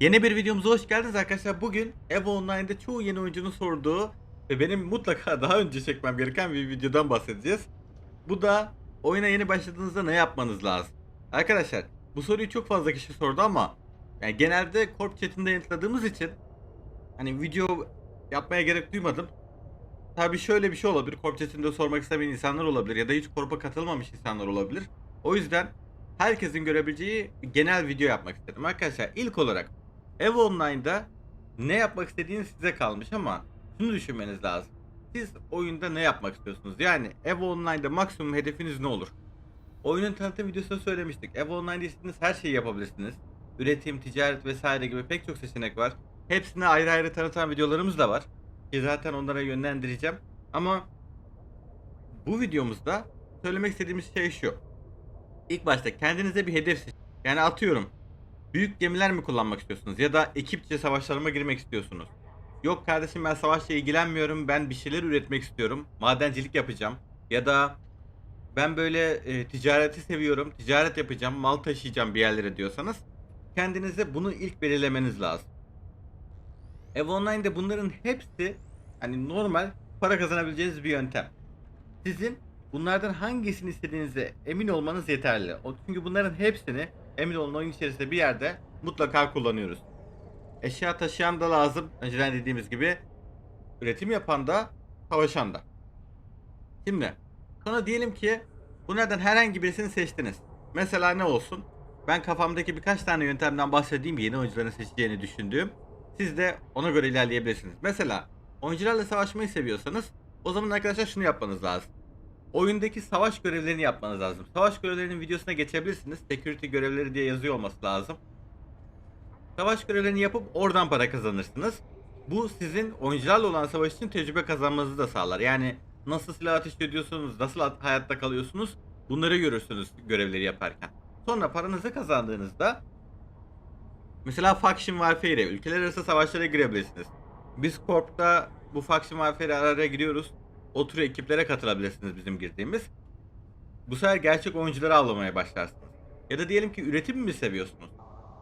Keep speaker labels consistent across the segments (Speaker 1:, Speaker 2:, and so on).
Speaker 1: Yeni bir videomuza hoş geldiniz arkadaşlar. Bugün EVO Online'da çoğu yeni oyuncunun sorduğu ve benim mutlaka daha önce çekmem gereken bir videodan bahsedeceğiz. Bu da oyuna yeni başladığınızda ne yapmanız lazım? Arkadaşlar bu soruyu çok fazla kişi sordu ama yani genelde Corp chatinde yanıtladığımız için hani video yapmaya gerek duymadım. Tabii şöyle bir şey olabilir. Corp chatinde sormak istemeyen insanlar olabilir ya da hiç Corp'a katılmamış insanlar olabilir. O yüzden herkesin görebileceği genel video yapmak istedim. Arkadaşlar ilk olarak EVO Online'da ne yapmak istediğiniz size kalmış ama şunu düşünmeniz lazım. Siz oyunda ne yapmak istiyorsunuz? Yani EVO Online'da maksimum hedefiniz ne olur? Oyunun tanıtım videosunda söylemiştik. EVO Online'da istediğiniz her şeyi yapabilirsiniz. Üretim, ticaret vesaire gibi pek çok seçenek var. Hepsine ayrı ayrı tanıtan videolarımız da var. Ki zaten onlara yönlendireceğim. Ama bu videomuzda söylemek istediğimiz şey şu. İlk başta kendinize bir hedef seçin. Yani atıyorum. Büyük gemiler mi kullanmak istiyorsunuz? Ya da ekipçe savaşlarıma girmek istiyorsunuz? Yok kardeşim ben savaşla ilgilenmiyorum. Ben bir şeyler üretmek istiyorum. Madencilik yapacağım. Ya da ben böyle e, ticareti seviyorum. Ticaret yapacağım. Mal taşıyacağım bir yerlere diyorsanız kendinize bunu ilk belirlemeniz lazım. Ev Online'de bunların hepsi hani normal para kazanabileceğiniz bir yöntem. Sizin bunlardan hangisini istediğinize emin olmanız yeterli. Çünkü bunların hepsini emin olun oyun içerisinde bir yerde mutlaka kullanıyoruz. Eşya taşıyan da lazım. Önceden dediğimiz gibi üretim yapan da savaşan da. Şimdi sonra diyelim ki bunlardan herhangi birisini seçtiniz. Mesela ne olsun? Ben kafamdaki birkaç tane yöntemden bahsedeyim yeni oyuncuların seçeceğini düşündüğüm. Siz de ona göre ilerleyebilirsiniz. Mesela oyuncularla savaşmayı seviyorsanız o zaman arkadaşlar şunu yapmanız lazım. Oyundaki savaş görevlerini yapmanız lazım. Savaş görevlerinin videosuna geçebilirsiniz. Security görevleri diye yazıyor olması lazım. Savaş görevlerini yapıp oradan para kazanırsınız. Bu sizin oyuncularla olan savaş için tecrübe kazanmanızı da sağlar. Yani nasıl silah ateş ediyorsunuz, nasıl hayatta kalıyorsunuz bunları görürsünüz görevleri yaparken. Sonra paranızı kazandığınızda mesela Faction Warfare'e, ülkeler arası savaşlara girebilirsiniz. Biz Corp'ta bu Faction Warfare'e ara ara giriyoruz. O tür ekiplere katılabilirsiniz bizim girdiğimiz. Bu sefer gerçek oyuncuları avlamaya başlarsınız. Ya da diyelim ki üretim mi seviyorsunuz?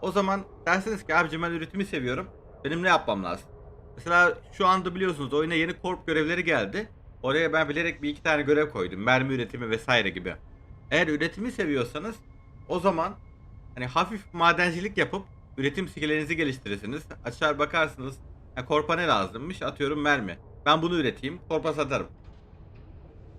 Speaker 1: O zaman dersiniz ki abicim ben üretimi seviyorum. Benim ne yapmam lazım? Mesela şu anda biliyorsunuz oyuna yeni korp görevleri geldi. Oraya ben bilerek bir iki tane görev koydum. Mermi üretimi vesaire gibi. Eğer üretimi seviyorsanız o zaman hani hafif madencilik yapıp üretim skilllerinizi geliştirirsiniz. Açar bakarsınız. Ha, korpa ne lazımmış? Atıyorum mermi. Ben bunu üreteyim. Korpa satarım.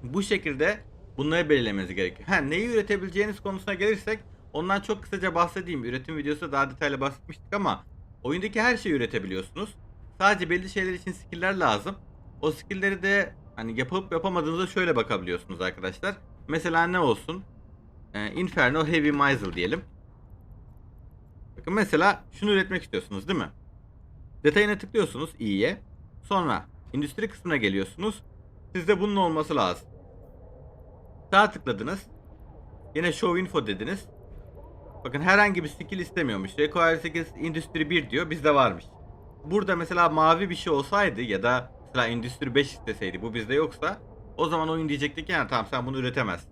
Speaker 1: Bu şekilde bunları belirlemeniz gerekiyor. Ha, neyi üretebileceğiniz konusuna gelirsek ondan çok kısaca bahsedeyim. Üretim videosu daha detaylı bahsetmiştik ama oyundaki her şeyi üretebiliyorsunuz. Sadece belli şeyler için skill'ler lazım. O skill'leri de hani yapıp yapamadığınızda şöyle bakabiliyorsunuz arkadaşlar. Mesela ne olsun? Ee, Inferno Heavy Muzzle diyelim. Bakın mesela şunu üretmek istiyorsunuz değil mi? Detayına tıklıyorsunuz iyiye. Sonra endüstri kısmına geliyorsunuz. Sizde bunun olması lazım. Sağ tıkladınız. Yine show info dediniz. Bakın herhangi bir skill istemiyormuş. Require skills industry 1 diyor. Bizde varmış. Burada mesela mavi bir şey olsaydı ya da mesela endüstri 5 isteseydi bu bizde yoksa o zaman oyun diyecekti ki yani tamam sen bunu üretemezsin.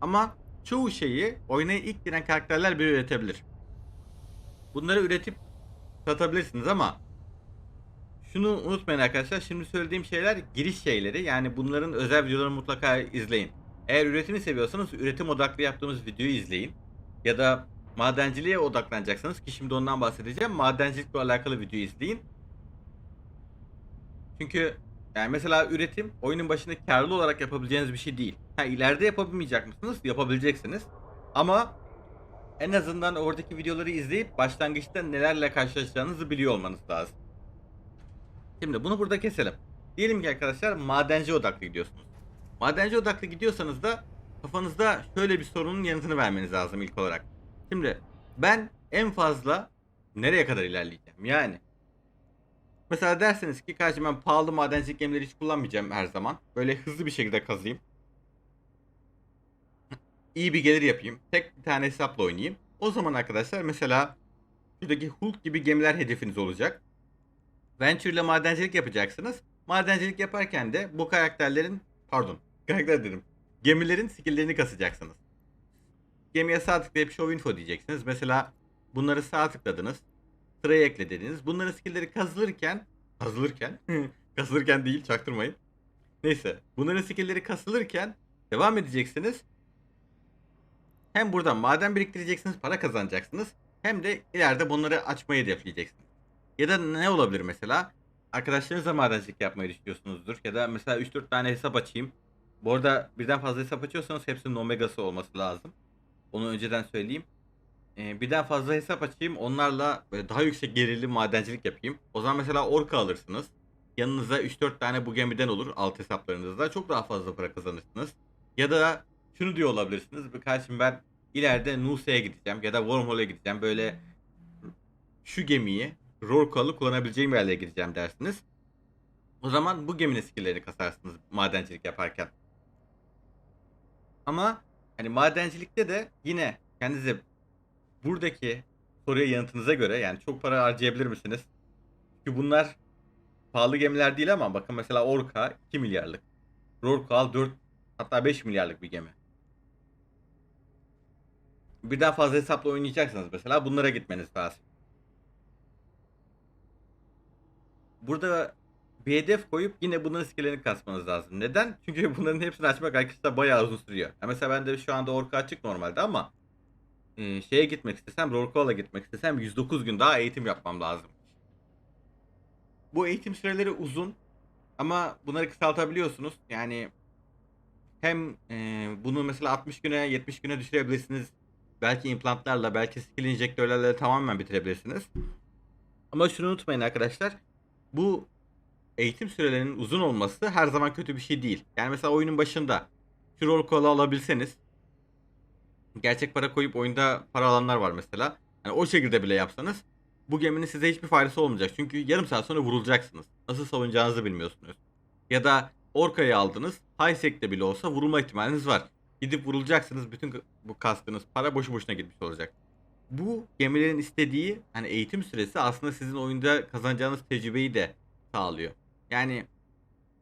Speaker 1: Ama çoğu şeyi oyuna ilk giren karakterler bile üretebilir. Bunları üretip satabilirsiniz ama şunu unutmayın arkadaşlar. Şimdi söylediğim şeyler giriş şeyleri. Yani bunların özel videolarını mutlaka izleyin. Eğer üretimi seviyorsanız üretim odaklı yaptığımız videoyu izleyin. Ya da madenciliğe odaklanacaksanız ki şimdi ondan bahsedeceğim. Madencilikle alakalı videoyu izleyin. Çünkü yani mesela üretim oyunun başında karlı olarak yapabileceğiniz bir şey değil. Ha ileride yapabilmeyecek misiniz? Yapabileceksiniz. Ama en azından oradaki videoları izleyip başlangıçta nelerle karşılaşacağınızı biliyor olmanız lazım. Şimdi bunu burada keselim. Diyelim ki arkadaşlar madenci odaklı gidiyorsunuz. Madenci odaklı gidiyorsanız da kafanızda şöyle bir sorunun yanıtını vermeniz lazım ilk olarak. Şimdi ben en fazla nereye kadar ilerleyeceğim? Yani mesela derseniz ki kardeşim ben pahalı madencilik gemileri hiç kullanmayacağım her zaman. Böyle hızlı bir şekilde kazıyım. İyi bir gelir yapayım. Tek bir tane hesapla oynayayım. O zaman arkadaşlar mesela şuradaki Hulk gibi gemiler hedefiniz olacak. Venture ile madencilik yapacaksınız. Madencilik yaparken de bu karakterlerin pardon karakter dedim. Gemilerin skill'lerini kasacaksınız. Gemiye sağ tıklayıp show info diyeceksiniz. Mesela bunları sağ tıkladınız. sıraya ekle. Bunların skill'leri kazılırken kazılırken kazılırken değil çaktırmayın. Neyse bunların skill'leri kasılırken devam edeceksiniz. Hem buradan maden biriktireceksiniz, para kazanacaksınız. Hem de ileride bunları açmayı hedefleyeceksiniz. Ya da ne olabilir mesela? Arkadaşlarınızla madencilik yapmayı düşünüyorsunuzdur. Ya da mesela 3-4 tane hesap açayım. Bu arada birden fazla hesap açıyorsanız hepsinin omegası olması lazım. Onu önceden söyleyeyim. Ee, birden fazla hesap açayım. Onlarla daha yüksek gelirli madencilik yapayım. O zaman mesela orka alırsınız. Yanınıza 3-4 tane bu gemiden olur alt hesaplarınızda. Çok daha fazla para kazanırsınız. Ya da şunu diyor olabilirsiniz. Kardeşim ben ileride Nuse'ye gideceğim ya da Wormhole'e gideceğim. Böyle şu gemiyi Rorqual'ı kullanabileceğim yerlere gideceğim dersiniz. O zaman bu geminin skill'lerini kasarsınız madencilik yaparken. Ama hani madencilikte de yine kendinize buradaki soruya yanıtınıza göre yani çok para harcayabilir misiniz? Çünkü bunlar pahalı gemiler değil ama bakın mesela Orca 2 milyarlık. Rorqual 4 hatta 5 milyarlık bir gemi. Birden fazla hesapla oynayacaksanız mesela bunlara gitmeniz lazım. Burada bir hedef koyup yine bunların skillerini kasmanız lazım. Neden? Çünkü bunların hepsini açmak arkadaşlar bayağı uzun sürüyor. Ya mesela ben de şu anda Orca açık normalde ama e, şeye gitmek istesem, Rorqual'a gitmek istesem 109 gün daha eğitim yapmam lazım. Bu eğitim süreleri uzun ama bunları kısaltabiliyorsunuz. Yani hem e, bunu mesela 60 güne 70 güne düşürebilirsiniz. Belki implantlarla, belki skill enjektörlerle tamamen bitirebilirsiniz. Ama şunu unutmayın arkadaşlar. Bu eğitim sürelerinin uzun olması her zaman kötü bir şey değil. Yani mesela oyunun başında şu rol kola alabilseniz gerçek para koyup oyunda para alanlar var mesela. Yani o şekilde bile yapsanız bu geminin size hiçbir faydası olmayacak. Çünkü yarım saat sonra vurulacaksınız. Nasıl savunacağınızı bilmiyorsunuz. Ya da Orka'yı aldınız. Highsek'te bile olsa vurulma ihtimaliniz var. Gidip vurulacaksınız. Bütün bu kastığınız para boşu boşuna gitmiş olacak. Bu gemilerin istediği hani eğitim süresi aslında sizin oyunda kazanacağınız tecrübeyi de sağlıyor. Yani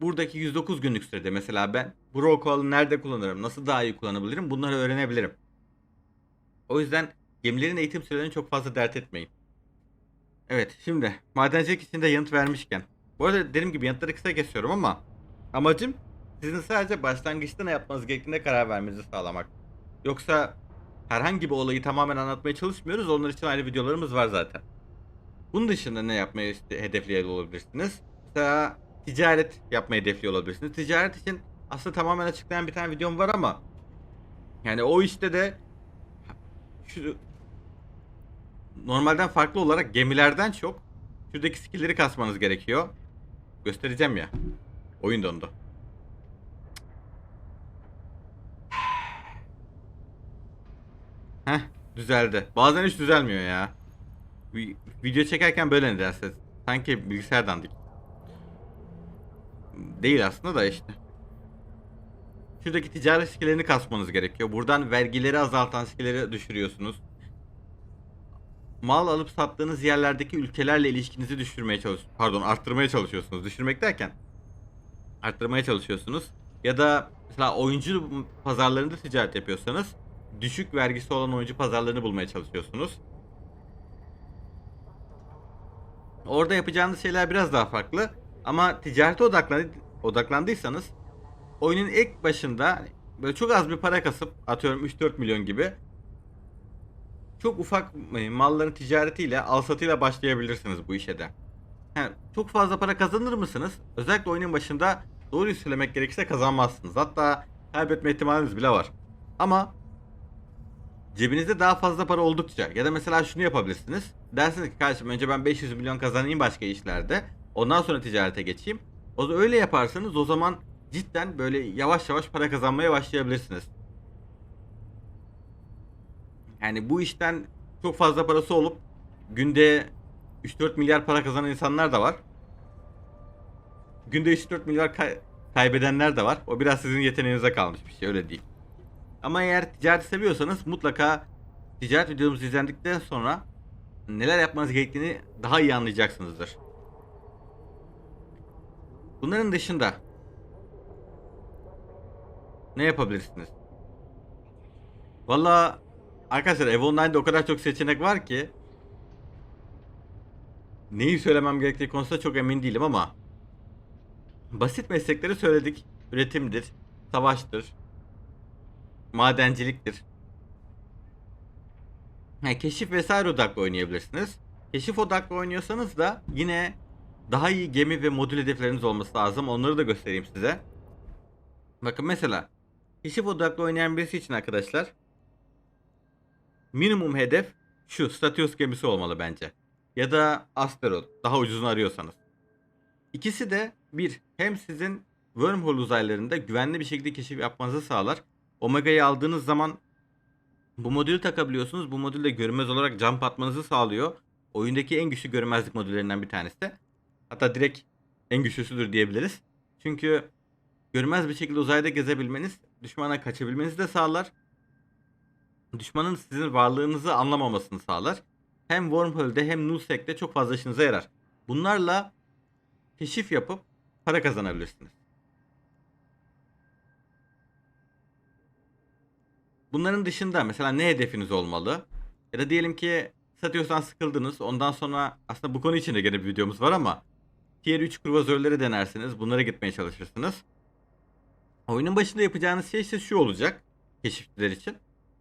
Speaker 1: buradaki 109 günlük sürede mesela ben bu Rockwell'ı nerede kullanırım, nasıl daha iyi kullanabilirim bunları öğrenebilirim. O yüzden gemilerin eğitim sürelerini çok fazla dert etmeyin. Evet şimdi madencilik için de yanıt vermişken. Bu arada dediğim gibi yanıtları kısa kesiyorum ama amacım sizin sadece başlangıçta ne yapmanız gerektiğine karar vermenizi sağlamak. Yoksa herhangi bir olayı tamamen anlatmaya çalışmıyoruz. Onlar için ayrı videolarımız var zaten. Bunun dışında ne yapmayı işte hedefliyor olabilirsiniz? Mesela ticaret yapmayı hedefliyor olabilirsiniz. Ticaret için aslında tamamen açıklayan bir tane videom var ama yani o işte de şu normalden farklı olarak gemilerden çok şuradaki skill'leri kasmanız gerekiyor. Göstereceğim ya. Oyun dondu. Heh düzeldi. Bazen hiç düzelmiyor ya. Vi- Video çekerken böyle nedense. Sanki bilgisayar dandik. Değil aslında da işte. Şuradaki ticaret skillerini kasmanız gerekiyor. Buradan vergileri azaltan skilleri düşürüyorsunuz. Mal alıp sattığınız yerlerdeki ülkelerle ilişkinizi düşürmeye çalış pardon arttırmaya çalışıyorsunuz. Düşürmek derken arttırmaya çalışıyorsunuz. Ya da mesela oyuncu pazarlarında ticaret yapıyorsanız düşük vergisi olan oyuncu pazarlarını bulmaya çalışıyorsunuz. Orada yapacağınız şeyler biraz daha farklı. Ama ticarete odaklan odaklandıysanız oyunun ilk başında böyle çok az bir para kasıp atıyorum 3-4 milyon gibi çok ufak e, malların ticaretiyle al satıyla başlayabilirsiniz bu işe de. Yani çok fazla para kazanır mısınız? Özellikle oyunun başında doğruyu söylemek gerekirse kazanmazsınız. Hatta kaybetme ihtimaliniz bile var. Ama cebinizde daha fazla para oldukça ya da mesela şunu yapabilirsiniz. Dersiniz ki kardeşim önce ben 500 milyon kazanayım başka işlerde. Ondan sonra ticarete geçeyim. O da öyle yaparsanız o zaman cidden böyle yavaş yavaş para kazanmaya başlayabilirsiniz. Yani bu işten çok fazla parası olup günde 3-4 milyar para kazanan insanlar da var. Günde 3-4 milyar kay- kaybedenler de var. O biraz sizin yeteneğinize kalmış bir şey öyle değil. Ama eğer ticaret seviyorsanız mutlaka ticaret videomuz izlendikten sonra neler yapmanız gerektiğini daha iyi anlayacaksınızdır. Bunların dışında ne yapabilirsiniz? Valla arkadaşlar Evo Online'da o kadar çok seçenek var ki neyi söylemem gerektiği konusunda çok emin değilim ama basit meslekleri söyledik. Üretimdir, savaştır, madenciliktir. Ha, keşif vesaire odaklı oynayabilirsiniz. Keşif odaklı oynuyorsanız da yine daha iyi gemi ve modül hedefleriniz olması lazım. Onları da göstereyim size. Bakın mesela keşif odaklı oynayan birisi için arkadaşlar minimum hedef şu Statios gemisi olmalı bence. Ya da Asteroid daha ucuzunu arıyorsanız. İkisi de bir hem sizin wormhole uzaylarında güvenli bir şekilde keşif yapmanızı sağlar. Omega'yı aldığınız zaman bu modülü takabiliyorsunuz. Bu modül de görünmez olarak jump atmanızı sağlıyor. Oyundaki en güçlü görünmezlik modüllerinden bir tanesi. Hatta direkt en güçlüsüdür diyebiliriz. Çünkü görünmez bir şekilde uzayda gezebilmeniz, düşmana kaçabilmenizi de sağlar. Düşmanın sizin varlığınızı anlamamasını sağlar. Hem Wormhole'de hem Nullsec'te çok fazla işinize yarar. Bunlarla keşif yapıp para kazanabilirsiniz. Bunların dışında mesela ne hedefiniz olmalı? Ya da diyelim ki satıyorsan sıkıldınız. Ondan sonra aslında bu konu için de gene bir videomuz var ama Tier 3 kruvazörleri denersiniz. Bunlara gitmeye çalışırsınız. Oyunun başında yapacağınız şey ise şu olacak. Keşifçiler için.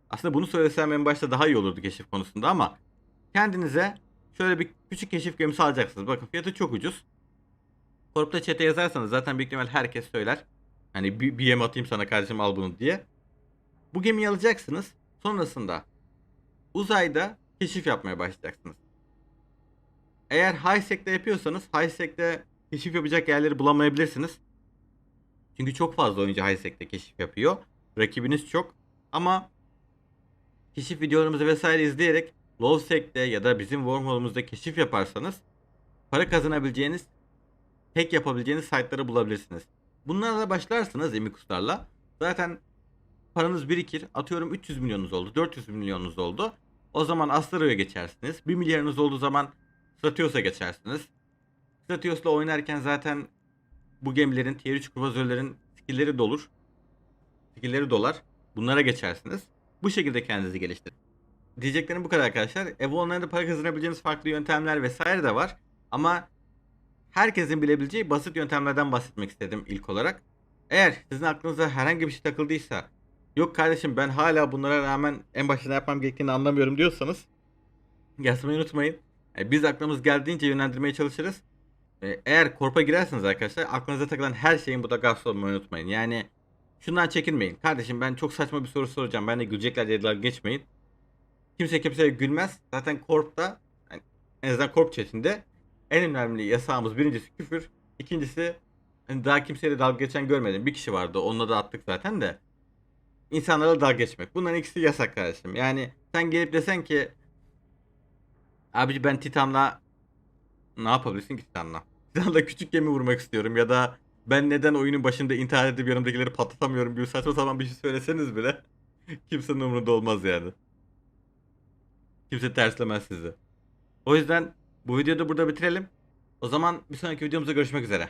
Speaker 1: Aslında bunu söylesem en başta daha iyi olurdu keşif konusunda ama kendinize şöyle bir küçük keşif gemisi alacaksınız. Bakın fiyatı çok ucuz. Korpta chat'e yazarsanız zaten büyük ihtimal herkes söyler. Hani bir, bir yem atayım sana kardeşim al bunu diye. Bu gemiyi alacaksınız. Sonrasında uzayda keşif yapmaya başlayacaksınız. Eğer high-sec'te yapıyorsanız high-sec'te keşif yapacak yerleri bulamayabilirsiniz. Çünkü çok fazla oyuncu high-sec'te keşif yapıyor. Rakibiniz çok. Ama keşif videolarımızı vesaire izleyerek low-sec'te ya da bizim wormhole'umuzda keşif yaparsanız para kazanabileceğiniz tek yapabileceğiniz site'ları bulabilirsiniz. Bunlarla başlarsınız emikuslarla. Zaten paranız birikir. Atıyorum 300 milyonunuz oldu, 400 milyonunuz oldu. O zaman Astraro'ya geçersiniz. 1 milyarınız olduğu zaman Stratios'a geçersiniz. Stratios'la oynarken zaten bu gemilerin, tier 3 kruvazörlerin skill'leri dolur. Skill'leri dolar. Bunlara geçersiniz. Bu şekilde kendinizi geliştirin. Diyeceklerim bu kadar arkadaşlar. Evo Online'da para kazanabileceğiniz farklı yöntemler vesaire de var. Ama herkesin bilebileceği basit yöntemlerden bahsetmek istedim ilk olarak. Eğer sizin aklınıza herhangi bir şey takıldıysa yok kardeşim ben hala bunlara rağmen en başta yapmam gerektiğini anlamıyorum diyorsanız yazmayı unutmayın. E, Biz aklımız geldiğince yönlendirmeye çalışırız. E, Eğer korpa girerseniz arkadaşlar aklınıza takılan her şeyin mutlaka sormayı unutmayın. Yani şundan çekinmeyin. Kardeşim ben çok saçma bir soru soracağım. Ben de gülecekler dalga geçmeyin. Kimse kimseye gülmez. Zaten korpta yani en azından korp chatinde en önemli yasağımız birincisi küfür. ikincisi hani daha kimseyle dalga geçen görmedim. Bir kişi vardı. Onunla da attık zaten de. İnsanlarla dalga geçmek. Bunların ikisi yasak kardeşim. Yani sen gelip desen ki Abici ben Titan'la ne yapabilirsin ki Titan'la? Titan'la küçük gemi vurmak istiyorum ya da ben neden oyunun başında intihar edip yanımdakileri patlatamıyorum gibi saçma sapan bir şey söyleseniz bile kimsenin umurunda olmaz yani. Kimse terslemez sizi. O yüzden bu videoyu da burada bitirelim. O zaman bir sonraki videomuzda görüşmek üzere.